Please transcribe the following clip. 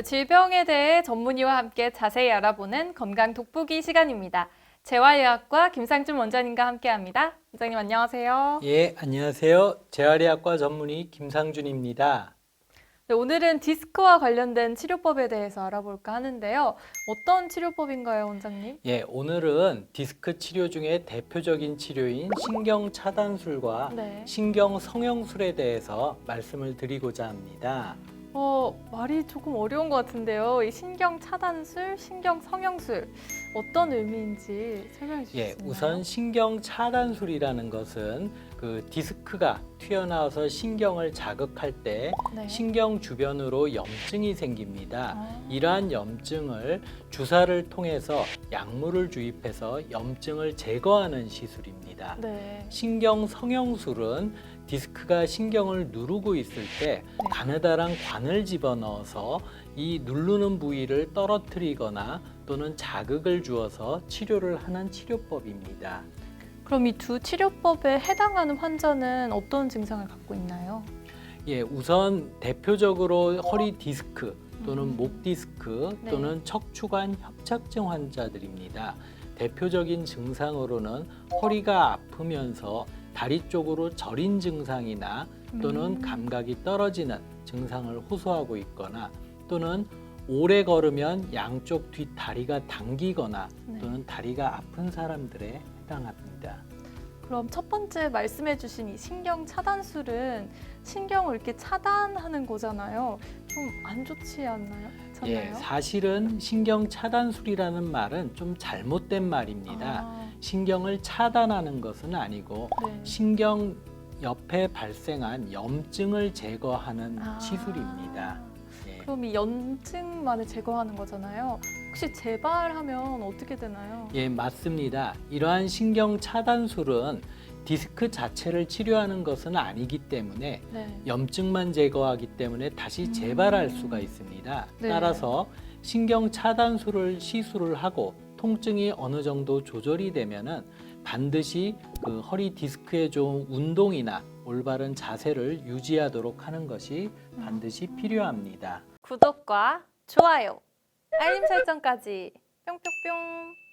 네, 질병에 대해 전문의와 함께 자세히 알아보는 건강 돋보기 시간입니다. 재활의학과 김상준 원장님과 함께합니다. 원장님 안녕하세요. 예, 안녕하세요. 재활의학과 전문의 김상준입니다. 네, 오늘은 디스크와 관련된 치료법에 대해서 알아볼까 하는데요. 어떤 치료법인가요, 원장님? 예, 오늘은 디스크 치료 중에 대표적인 치료인 신경 차단술과 네. 신경 성형술에 대해서 말씀을 드리고자 합니다. 어, 말이 조금 어려운 것 같은데요. 이 신경 차단술, 신경 성형술 어떤 의미인지 설명해 주실 예? 우선 신경 차단술이라는 것은 그 디스크가 튀어나와서 신경을 자극할 때 네. 신경 주변으로 염증이 생깁니다. 아. 이러한 염증을 주사를 통해서 약물을 주입해서 염증을 제거하는 시술입니다. 네. 신경 성형술은 디스크가 신경을 누르고 있을 때 네. 가느다란 관을 집어넣어서 이 누르는 부위를 떨어뜨리거나 또는 자극을 주어서 치료를 하는 치료법입니다. 그럼 이 두 치료법에 해당하는 환자는 어떤 증상을 갖고 있나요? 예, 우선 대표적으로 허리 디스크 또는 음. 목 디스크 네. 또는 척추관 협착증 환자들입니다. 대표적인 증상으로는 허리가 아프면서 다리 쪽으로 저린 증상이나 또는 음. 감각이 떨어지는 증상을 호소하고 있거나 또는 오래 걸으면 양쪽 뒷 다리가 당기거나 네. 또는 다리가 아픈 사람들에 해당합니다. 그럼 첫 번째 말씀해 주신 이 신경 차단술은 신경을 이렇게 차단하는 거잖아요. 좀 안 좋지 않나요? 예? 사실은 신경 차단술이라는 말은 좀 잘못된 말입니다. 아, 신경을 차단하는 것은 아니고 네. 신경 옆에 발생한 염증을 제거하는 아. 시술입니다. 예. 그럼 이 염증만을 제거하는 거잖아요. 혹시 재발하면 어떻게 되나요? 예, 맞습니다. 이러한 신경 차단술은 디스크 자체를 치료하는 것은 아니기 때문에 네. 염증만 제거하기 때문에 다시 재발할 음. 수가 있습니다. 네. 따라서 신경 차단술을 시술을 하고 통증이 어느 정도 조절이 되면은 반드시 그 허리 디스크에 좋은 운동이나 올바른 자세를 유지하도록 하는 것이 반드시 필요합니다. 구독과 좋아요, 알림 설정까지 뿅뿅뿅.